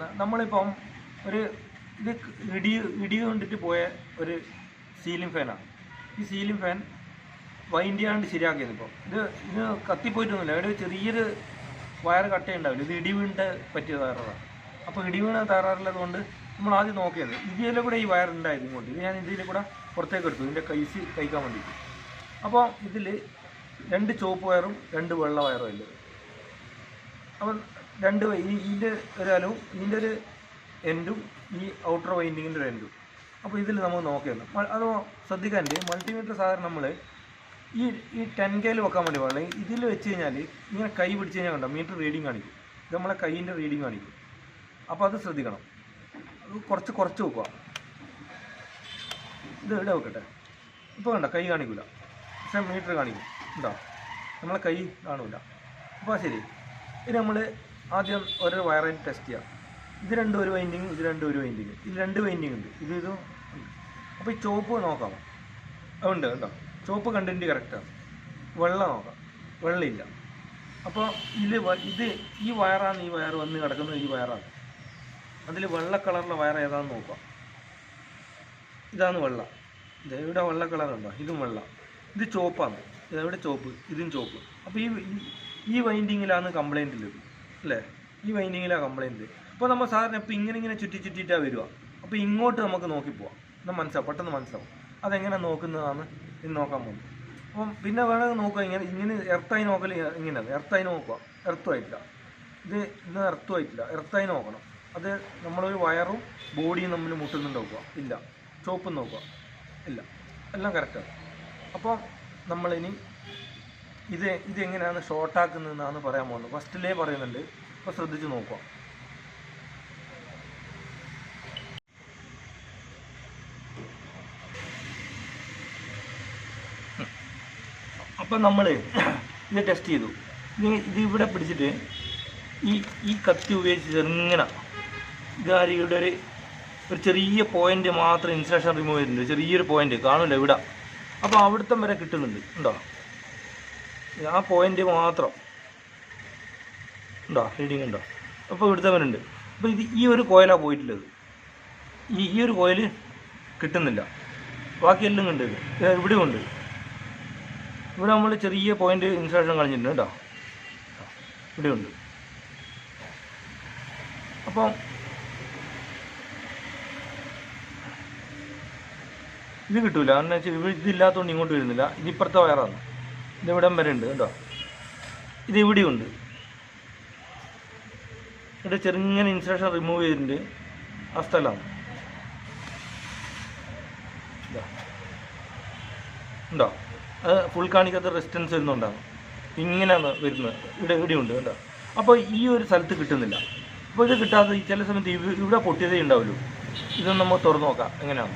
ന- നമ്മളിപ്പം ഒരു ഇത് ഇടി ഇടി കൊണ്ടിട്ട് പോയ ഒരു സീലിംഗ് ഫാനാണ് ഈ സീലിംഗ് ഫാൻ വൈൻഡ് ചെയ്യാണ്ട് ശരിയാക്കിയത് ഇപ്പോൾ ഇത് ഇത് കത്തിപ്പോയിട്ടൊന്നുമില്ല. ഇവിടെ ചെറിയൊരു വയർ കട്ടയുണ്ടാവില്ല. ഇത് ഇടി വീണിട്ട് പറ്റിയ തകരാറാണ് അപ്പോൾ ഇടി വീണ തകരാറുള്ളത് കൊണ്ട് നമ്മൾ ആദ്യം നോക്കിയത് ഇതിലെ കൂടെ ഈ വയർ ഉണ്ടായത് ഇങ്ങോട്ട്. ഇത് ഞാൻ ഇതിൽ കൂടെ പുറത്തേക്ക് എടുത്തു. ഇതിന്റെ കൈസ് കഴിക്കാൻ വേണ്ടിയിട്ട്. അപ്പോൾ ഇതിൽ രണ്ട് ചുവപ്പ് വയറും രണ്ട് വെള്ള വയറും ഉണ്ട് അപ്പം രണ്ട് വൈ- ഒരു അലവും ഇതിന്റെ ഒരു എൻഡും ഈ ഔട്ടർ വൈൻഡിങ്ങിന്റെ ഒരു എൻഡും അപ്പോൾ ഇതിൽ നമ്മൾ നോക്കിയത് അത് ശ്രദ്ധിക്കാണ്ട് മൾട്ടിമീറ്റർ സാധാരണ നമ്മൾ ഈ ഈ ടെൻ കെയിൽ വെക്കാൻ വേണ്ടി പാടില്ല. ഇതിൽ വെച്ച് കഴിഞ്ഞാൽ ഇങ്ങനെ കൈ പിടിച്ച് കഴിഞ്ഞാൽ കണ്ടോ? മീറ്റർ റീഡിങ് കാണിക്കും. ഇത് നമ്മളെ കൈയിന്റെ റീഡിങ് കാണിക്കും. അപ്പോൾ അത് ശ്രദ്ധിക്കണം. അത് കുറച്ച് കുറച്ച് വെക്കുക. ഇത് ഇവിടെ വെക്കട്ടെ. ഇപ്പോൾ കണ്ടോ? കൈ കാണിക്കില്ല പക്ഷേ മീറ്റർ കാണിക്കും. ഉണ്ടോ നമ്മളെ കൈ കാണില്ല അപ്പോൾ ശരി. ഇനി നമ്മൾ ആദ്യം ഒരു വയറായിട്ട് ടെസ്റ്റ് ചെയ്യാം. ഇത് രണ്ടും ഒരു വൈൻഡിങ് ഇത് രണ്ട് ഒരു വൈൻഡിങ് ഇത് രണ്ട് വൈൻഡിങ് ഉണ്ട്. ഇത് ഇതും അപ്പോൾ ഈ ചോപ്പ് നോക്കാം. അതുണ്ട് കേട്ടോ ചോപ്പ് കണ്ടന്റ് കറക്റ്റാണ് വെള്ള നോക്കാം. വെള്ളയില്ല. അപ്പോൾ ഇതിൽ ഇത് ഈ വയറാണ് ഈ വയർ വന്ന് കിടക്കുന്നത് ഈ വയറാണ്. അതിൽ വെള്ള കളറിലെ വയർ ഏതാണെന്ന് നോക്കാം. ഇതാണ് വെള്ള. ഇത് ഇവിടെ വെള്ള കളറുണ്ടോ ഇതും വെള്ള. ഇത് ചോപ്പാണ് ഇതെവിടെ ചോപ്പ് ഇതും ചോപ്പ് അപ്പോൾ ഈ ഈ- ഈ വൈൻഡിങ്ങിലാണ് കംപ്ലൈന്റ് ഉള്ളത്. അല്ലേ? ഈ വൈൻഡിങ്ങിലാണ് കംപ്ലൈന്റ് അപ്പോൾ നമ്മൾ സാധാരണ ഇപ്പോൾ ഇങ്ങനെ ഇങ്ങനെ ചുറ്റി ചുറ്റിയിട്ടാണ് വരിക. അപ്പോൾ ഇങ്ങോട്ട് നമുക്ക് നോക്കി പോവാം. എന്നാൽ മനസ്സിലാവും? പെട്ടെന്ന് മനസ്സിലാവും. അതെങ്ങനെ നോക്കുന്നതാണ് ഇന്ന് നോക്കാൻ പോകുന്നത്. അപ്പം പിന്നെ വേണമെങ്കിൽ നോക്കുക. ഇങ്ങനെ ഇങ്ങനെ എർത്തായി നോക്കൽ ഇങ്ങനെയാണ്. എർത്തായി നോക്കുക. എർത്തുമായിട്ടില്ല ഇത് ഇന്ന് എർത്തുമായിട്ടില്ല എർത്തായി നോക്കണം. അത് നമ്മളൊരു വയറും ബോഡിയും തമ്മിൽ മുട്ടുന്നുണ്ട് നോക്കുക. ഇല്ല. ചോപ്പും നോക്കുക. ഇല്ല. എല്ലാം കറക്റ്റാണ് അപ്പോൾ നമ്മളിനി ഇത് ഇതെങ്ങനെയാണ് ഷോർട്ടാക്കുന്നതെന്നാണ് പറയാൻ പോകുന്നത്. ഫസ്റ്റിലേ പറയുന്നുണ്ട്. അപ്പോൾ ശ്രദ്ധിച്ച് നോക്കുക. അപ്പം നമ്മൾ ഇത് ടെസ്റ്റ് ചെയ്തു. ഇത് ഇവിടെ പിടിച്ചിട്ട് ഈ ഈ കത്തി ഉപയോഗിച്ച് ചെറുങ്ങനെ ഗാരികളുടെ ഒരു ഒരു ചെറിയ പോയിന്റ് മാത്രം ഇൻസ്ട്രക്ഷൻ റിമൂവ് ചെയ്തിട്ടുണ്ട്. ചെറിയൊരു പോയിന്റ് കാണില്ല ഇവിടെ? അപ്പോൾ അവിടുത്തെ വരെ കിട്ടുന്നുണ്ട്. ഉണ്ടോ? ആ പോയിന്റ് മാത്രം. ഉണ്ടോ? റീഡിങ് ഉണ്ടോ? അപ്പോൾ ഇവിടുത്തെ വരെ ഉണ്ട് അപ്പോൾ ഇത് ഈ ഒരു കോയിലാണ് പോയിട്ടുള്ളത്. ഈ ഈ ഒരു കോയിൽ കിട്ടുന്നില്ല. ബാക്കിയെല്ലാം ഉണ്ട് ഇവിടെ ഉണ്ട്. ഇവിടെ നമ്മൾ ചെറിയ പോയിന്റ് ഇൻസ്ട്രക്ഷൻ കളഞ്ഞിട്ടുണ്ട് കേട്ടോ. ഇവിടെ ഉണ്ട്. അപ്പോൾ ഇത് കിട്ടൂല. എന്ന് വെച്ചാൽ ഇതില്ലാത്തതുകൊണ്ട് ഇങ്ങോട്ട് വരുന്നില്ല. ഇനി ഇപ്പുറത്തെ വയറാണ്. ഇത് ഇവിടം വരെ ഉണ്ട് കേട്ടോ. ഇത് ഇവിടെയുണ്ട് ഇവിടെ ചെറുങ്ങനെ ഇൻസ്ട്രക്ഷൻ റിമൂവ് ചെയ്തിട്ടുണ്ട്. ആ സ്ഥലമാണ് ഉണ്ടോ? അത് ഫുൾ കാണിക്കാത്ത റെസിസ്റ്റൻസ് വരുന്നുണ്ടാകും ഇങ്ങനെയാണ് വരുന്നത്. ഇവിടെ ഇവിടെയുണ്ട് കേട്ടോ. അപ്പോൾ ഈ ഒരു സ്ഥലത്ത് കിട്ടുന്നില്ല. അപ്പോൾ ഇത് കിട്ടാത്ത ചില സമയത്ത് ഇവിടെ പൊട്ടിയതേ ഉണ്ടാവുള്ളൂ. ഇതൊന്ന് നമുക്ക് തുറന്നു നോക്കാം. എങ്ങനെയാണ്?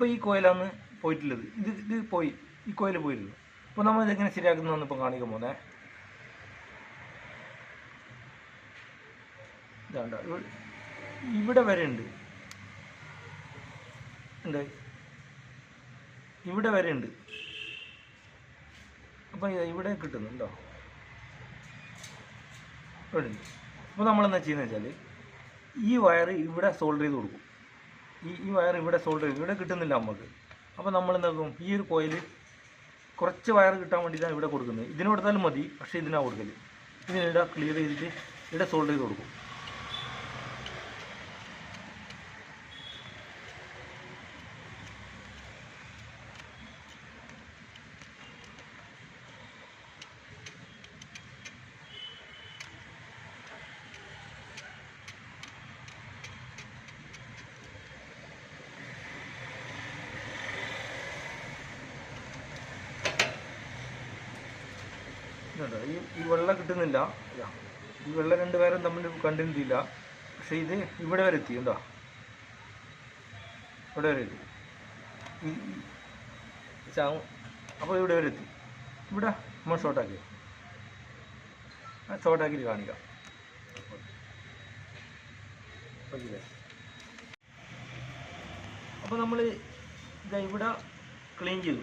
ഇപ്പോൾ ഈ കോയിലാണ് പോയിട്ടുള്ളത്. ഇത് ഇത് പോയി. ഈ കോയിൽ പോയിരുന്നു. അപ്പോൾ നമ്മൾ ഇതെങ്ങനെ ശരിയാക്കുന്നതെന്ന് ഇപ്പോൾ കാണിക്കാൻ പോകുന്നേ ഇതാണ്ട ഇവ- ഇവിടെ വരെ ഉണ്ട്. ഉണ്ട് ഇവിടെ വരെ ഉണ്ട്. അപ്പോൾ ഇവിടെ കിട്ടുന്നുണ്ടോ? ഇവിടെ ഉണ്ട്. അപ്പോൾ നമ്മളെന്താ ചെയ്യുന്നത് വെച്ചാൽ ഈ വയർ ഇവിടെ സോൾഡർ ചെയ്ത് കൊടുക്കും. ഈ ഈ വയർ ഇവിടെ സോൾഡർ ചെയ്തു. ഇവിടെ കിട്ടുന്നില്ല നമുക്ക് അപ്പോൾ നമ്മൾ എന്താക്കും ഈ ഒരു കോയിൽ കുറച്ച് വയർ കിട്ടാൻ വേണ്ടിയിട്ടാണ് ഇവിടെ കൊടുക്കുന്നത്. ഇതിന് കൊടുത്താലും മതി പക്ഷേ ഇതിനാണ് കൊടുക്കൽ ഇതിനിവിടെ ക്ലിയർ ചെയ്തിട്ട് ഇവിടെ സോൾഡർ ചെയ്ത് കൊടുക്കും ഇതുണ്ടോ? ഈ ഈ വെള്ളം കിട്ടുന്നില്ല. ഈ വെള്ളം രണ്ട് പേരും തമ്മിൽ കണ്ടിരുന്നില്ല. പക്ഷെ ഇത് ഇവിടെ വരെ എത്തി. എന്താ? ഇവിടെ വരെ എത്തി. അപ്പോൾ ഇവിടെ വരെ എത്തി. ഇവിടെ നമ്മൾ ഷോർട്ടാക്കി ഷോർട്ടാക്കിയിട്ട് കാണിക്കാം. അപ്പോൾ നമ്മൾ ഇതാ ഇവിടെ ക്ലീൻ ചെയ്തു.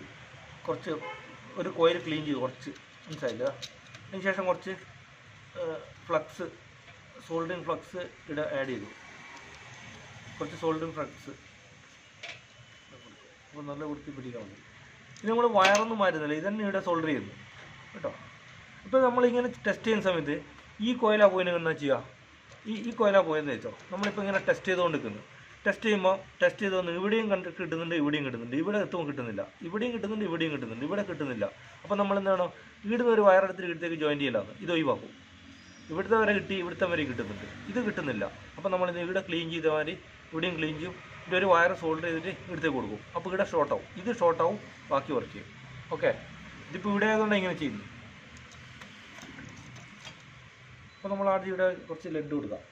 കുറച്ച് ഒരു കോയിൽ ക്ലീൻ ചെയ്തു. കുറച്ച്. മനസ്സിലായില്ല? അതിന് ശേഷം കുറച്ച് ഫ്ലക്സ് സോൾഡിൻ ഫ്ലക്സ് ഇട ആഡ് ചെയ്തു. കുറച്ച് സോൾഡിൻ ഫ്ലക്സ്. അപ്പോൾ നല്ല വൃത്തി പിടിക്കാൻ മതി ഇത് നമ്മൾ വയറൊന്നും മാറ്റുന്നില്ല. ഇതന്നെ ഇവിടെ സോൾഡർ ചെയ്യുന്നു. കേട്ടോ? ഇപ്പോൾ നമ്മളിങ്ങനെ ടെസ്റ്റ് ചെയ്യുന്ന സമയത്ത് ഈ കോയിലാ പോയിന് എന്താ ചെയ്യുക? ഈ ഈ കോയിലാ പോയെന്ന് വെച്ചോ. നമ്മളിപ്പോൾ ഇങ്ങനെ ടെസ്റ്റ് ചെയ്തുകൊണ്ട് നിൽക്കുന്നു ടെസ്റ്റ് ചെയ്യുമ്പോൾ ടെസ്റ്റ് ചെയ്ത് വന്ന് ഇവിടെയും കണ്ട് കിട്ടുന്നുണ്ട് ഇവിടെയും കിട്ടുന്നുണ്ട്. ഇവിടെ എത്തുമ്പോൾ കിട്ടുന്നില്ല. ഇവിടെയും കിട്ടുന്നുണ്ട് ഇവിടെയും കിട്ടുന്നുണ്ട്. ഇവിടെ കിട്ടുന്നില്ല. അപ്പോൾ നമ്മൾ എന്താണ് ഇവിടുന്ന് ഒരു വയറെടുത്തിട്ട് ഇവിടത്തേക്ക് ജോയിൻ ചെയ്യലാണ്. ഇത് ഒഴിവാക്കും. ഇവിടുത്തെ വരെ കിട്ടി ഇവിടുത്തെ വരെ കിട്ടുന്നുണ്ട്. ഇത് കിട്ടുന്നില്ല. അപ്പോൾ നമ്മൾ ഇവിടെ ക്ലീൻ ചെയ്ത മാതിരി ഇവിടെയും ക്ലീൻ ചെയ്യും. ഇവിടെ ഒരു വയർ സോൾഡർ ചെയ്തിട്ട് ഇവിടത്തേക്ക് കൊടുക്കും. അപ്പോൾ ഇവിടെ ഷോർട്ട് ആവും. ഇത് ഷോർട്ട് ആവും ബാക്കി വർക്ക് ചെയ്യും. ഓക്കെ ഇതിപ്പോൾ ഇവിടെ ആയതുകൊണ്ട് ഇങ്ങനെ ചെയ്യുന്നു. അപ്പോൾ നമ്മൾ ആദ്യം ഇവിടെ കുറച്ച് ലെഡ് കൊടുക്കാം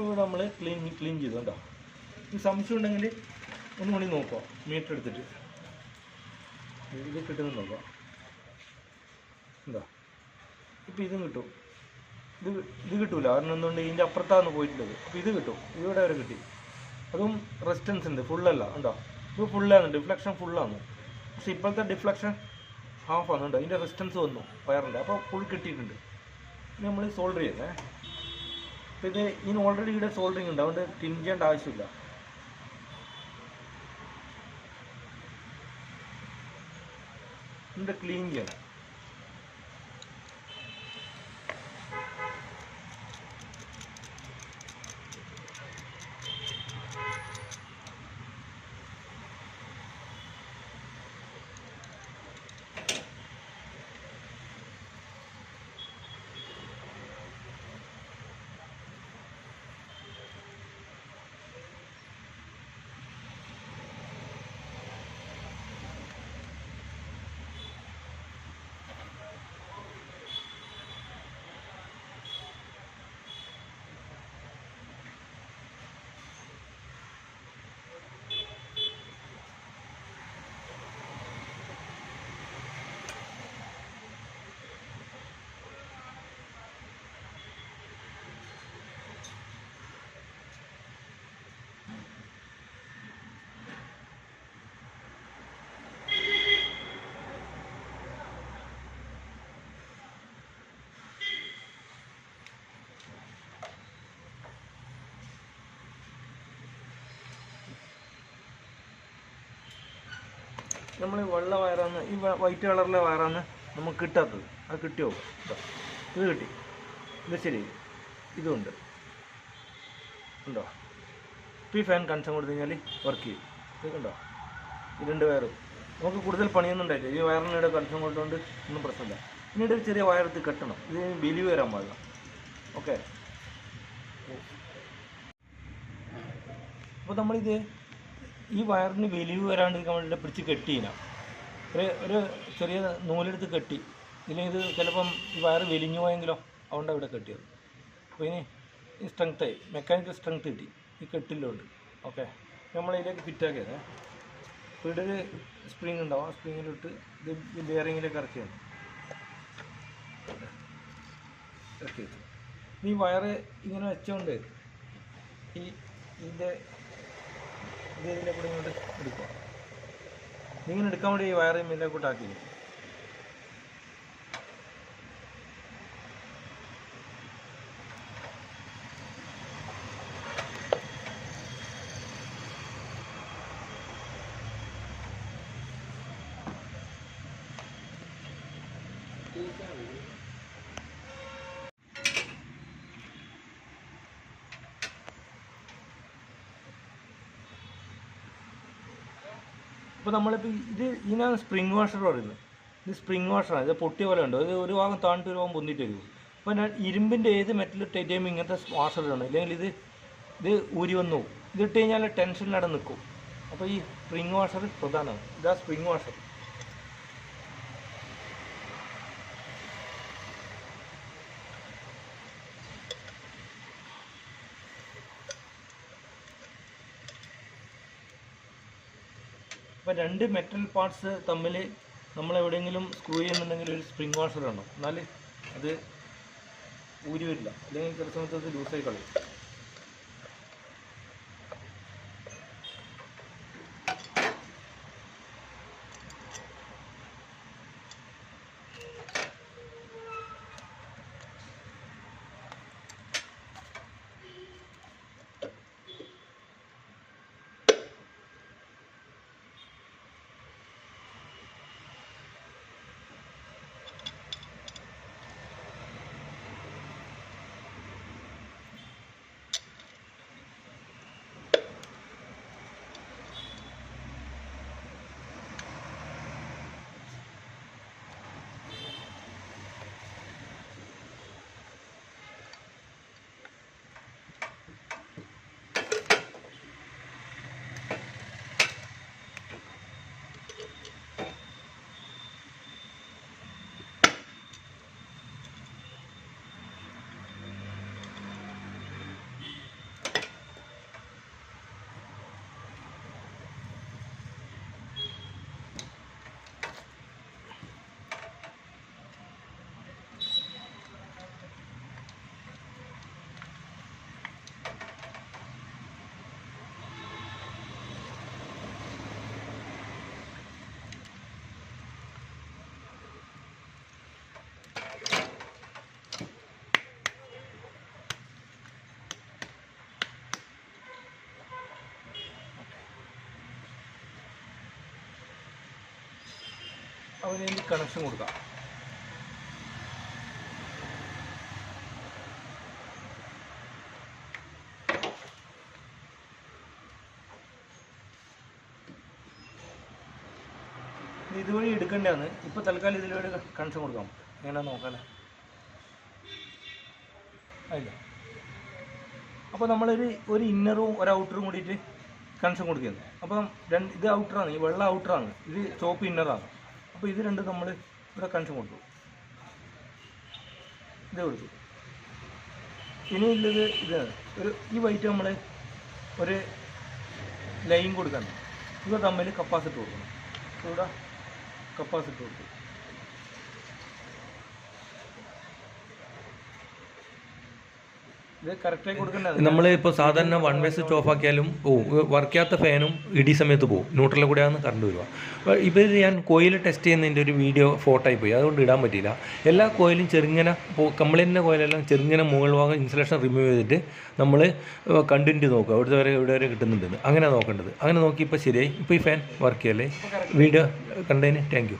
ഇപ്പോൾ ഇവിടെ നമ്മൾ ക്ലീൻ ക്ലീൻ ചെയ്തു കേട്ടോ ഇനി സംശയം ഉണ്ടെങ്കിൽ ഒന്നും കൂടി നോക്കാം മീറ്റർ എടുത്തിട്ട്. ഇത് കിട്ടുന്നത് നോക്കാം എന്താ ഇപ്പം ഇതും കിട്ടും. ഇത് ഇത് കിട്ടൂല. കാരണം എന്തുകൊണ്ട് ഇതിന്റെ അപ്പുറത്താണ് പോയിട്ടുള്ളത്. അപ്പോൾ ഇത് കിട്ടും. ഇവിടെ വരെ കിട്ടി. അതും റെസിസ്റ്റൻസ് ഉണ്ട്. ഫുള്ളല്ല ഉണ്ടോ ഇത് ഫുള്ളാണ് ഡിഫ്ലക്ഷൻ ഫുള്ളാണ് പക്ഷെ ഇപ്പോഴത്തെ ഡിഫ്ലക്ഷൻ ഹാഫ് ആണ്. ഉണ്ടോ ഇതിന്റെ റെസിസ്റ്റൻസ് വന്നു. വയറിന്റെ അപ്പോൾ ഫുൾ കിട്ടിയിട്ടുണ്ട്. നമ്മൾ സോൾഡർ ചെയ്യുന്നേ ഇത് ഇതിന് ഓൾറെഡി ഇവിടെ സോൾഡറിങ് ഉണ്ട്. അതുകൊണ്ട് തിൻ ചെയ്യേണ്ട ആവശ്യമില്ല. ഇവിടെ ക്ലീൻ ചെയ്യണം. നമ്മൾ വെള്ള വയറാണ് ഈ വൈറ്റ് കളറിലെ വയറാണ് നമുക്ക് കിട്ടാത്തത്. അത് കിട്ടിയോ? ഇതാ. കിട്ടി. ഇത് ശരി. ഇതുണ്ട് ഉണ്ടോ. ഈ ഫാൻ കൺസം കൊടുത്തു കഴിഞ്ഞാൽ വർക്ക് ചെയ്യും. ഇത് കണ്ടോ? ഈ രണ്ട് വയറും. നമുക്ക് കൂടുതൽ പണിയൊന്നും ഉണ്ടായില്ല ഈ വയറിനിടെ കൺസം കൊടുത്തുകൊണ്ട് ഒന്നും പ്രശ്നമില്ല. പിന്നീട് ഒരു ചെറിയ വയറെടുത്ത് കെട്ടണം. ഇത് ബലി വരാൻ പാടില്ല. ഓക്കെ അപ്പോൾ നമ്മളിത് ഈ വയറിന് വലിവ് വരാണ്ടിരിക്കാൻ വേണ്ടിയിട്ട് പിടിച്ച് കെട്ടിയിന ഒരു ഒരു ചെറിയ നൂലെടുത്ത് കെട്ടി. ഇല്ലെങ്കിൽ ഇത് ചിലപ്പം ഈ വയറ് വലിഞ്ഞു പോയെങ്കിലോ അതുകൊണ്ടാണ് ഇവിടെ കെട്ടിയത്. അപ്പോൾ ഇനി ഈ സ്ട്രെങ്ത്തായി മെക്കാനിക്കൽ സ്ട്രെങ്ത് കിട്ടി. ഈ കെട്ടിലുണ്ട് ഓക്കെ നമ്മളിതിലേക്ക് ഫിറ്റാക്കിയത് അപ്പോൾ ഇവിടെ ഒരു സ്പ്രിങ് ഉണ്ടാവും. ആ സ്പ്രിങ്ങിലിട്ട് ഇത് ബെയറിങ്ങിലേക്ക് ഇറക്കിയാണ് ഇറക്കി വെച്ചു ഈ വയറ് ഇങ്ങനെ വെച്ചുകൊണ്ട് ഈ ഇതിന്റെ ഇത് ഇതിന്റെ കൂടെ ഇങ്ങോട്ട് എടുക്കുക. ഇങ്ങനെ എടുക്കാൻ വേണ്ടി ഈ വയറ് ഇതിലെ കൂട്ടാക്കി ഇപ്പോൾ നമ്മളിപ്പോൾ ഇത് ഇതിനാണ് സ്പ്രിംഗ് വാഷർ പറയുന്നത്. ഇത് സ്പ്രിംഗ് വാഷറാണ് ഇത് പൊട്ടിയ പോലെ ഉണ്ട് ഇത് ഒരു ഭാഗം താണിട്ട് ഒരു ഭാഗം പൊന്തിട്ട് വരും. അപ്പോൾ ഞാൻ ഇരുമ്പിന്റെ ഏത് മെറ്റൽ ഇട്ട് കഴിയുമ്പോൾ ഇങ്ങനത്തെ വാഷർ ഇടണം. ഇല്ലെങ്കിൽ ഇത് ഇത് ഊരി വന്നു പോകും. ഇതിട്ട് കഴിഞ്ഞാൽ ടെൻഷനിലവിടെ നിൽക്കും അപ്പോൾ ഈ സ്പ്രിംഗ് വാഷർ പ്രധാനമാണ്. ഇതാ സ്പ്രിംഗ് വാഷർ രണ്ട് മെറ്റൽ പാർട്സ് തമ്മിൽ നമ്മൾ എവിടെയെങ്കിലും സ്ക്രൂ ചെയ്യുന്നുണ്ടെങ്കിൽ ഒരു സ്പ്രിംഗ് വാഷർ വേണം. എന്നാൽ അത് ഊരി വരില്ല. അല്ലെങ്കിൽ ചില സമയത്ത് അത് ലൂസായി കളയും. അവന് കണക്ഷൻ കൊടുക്കാം. ഇത് ഇതുവഴി എടുക്കേണ്ടതാണ്. ഇപ്പോൾ തൽക്കാലം ഇതിലൂടെ കണക്ഷൻ കൊടുക്കാം. എങ്ങനെ നോക്കാല്ലേ അതില്ല അപ്പോൾ നമ്മളൊരു ഒരു ഇന്നറും ഒരു ഔട്ടറും കൂടിയിട്ട് കണക്ഷൻ കൊടുക്കുന്നത് അപ്പം രണ്ട് ഇത് ഔട്ടറാണ് ഈ വെള്ള ഔട്ടറാണ് ഇത് ചോപ്പ് ഇന്നറാണ് അപ്പോൾ ഇത് രണ്ടും നമ്മൾ ഇവിടെ കണക്ഷൻ കൊടുത്തു ഇത് കൊടുത്തു ഇനിയുള്ളത് ഇതാണ്. ഒരു ഈ വൈറ്റ് നമ്മൾ ഒരു ലൈൻ കൊടുക്കണം. ഇവ തമ്മിൽ കപ്പാസിറ്റ് കൊടുക്കണം. ഇവിടെ കപ്പാസിറ്റ് കൊടുത്തു. നമ്മൾ ഇപ്പോൾ സാധാരണ വൺ വേ സ്വിച്ച് ഓഫ് ആക്കിയാലും ഓ വർക്ക് ചെയ്യാത്ത ഫാനും ഇടി സമയത്ത് പോകും ന്യൂട്രലിൽ കൂടെയാണ് കറണ്ട് വരിക ഇവർ ഞാൻ കോയിൽ ടെസ്റ്റ് ചെയ്യുന്നതിന്റെ ഒരു വീഡിയോ ഫോട്ടോ ആയി പോയി. അതുകൊണ്ട് ഇടാൻ പറ്റിയില്ല. എല്ലാ കോയിലും ചെറുങ്ങനെ കംപ്ലൈന്റിന്റെ കോയിലെല്ലാം ചെറുങ്ങനെ മുകൾ ഭാഗം ഇൻസുലേഷൻ റിമൂവ് ചെയ്തിട്ട് നമ്മൾ കണ്ടിന്യൂ നോക്കുക. അവിടുത്തെ വരെ ഇവിടെ വരെ കിട്ടുന്നുണ്ടെന്ന്. അങ്ങനെ നോക്കേണ്ടത്. അങ്ങനെ നോക്കി ഇപ്പോൾ ശരിയായി. ഇപ്പോൾ ഈ ഫാൻ വർക്ക് ചെയ്യല്ലേ? വീഡിയോ കണ്ടതിന് താങ്ക്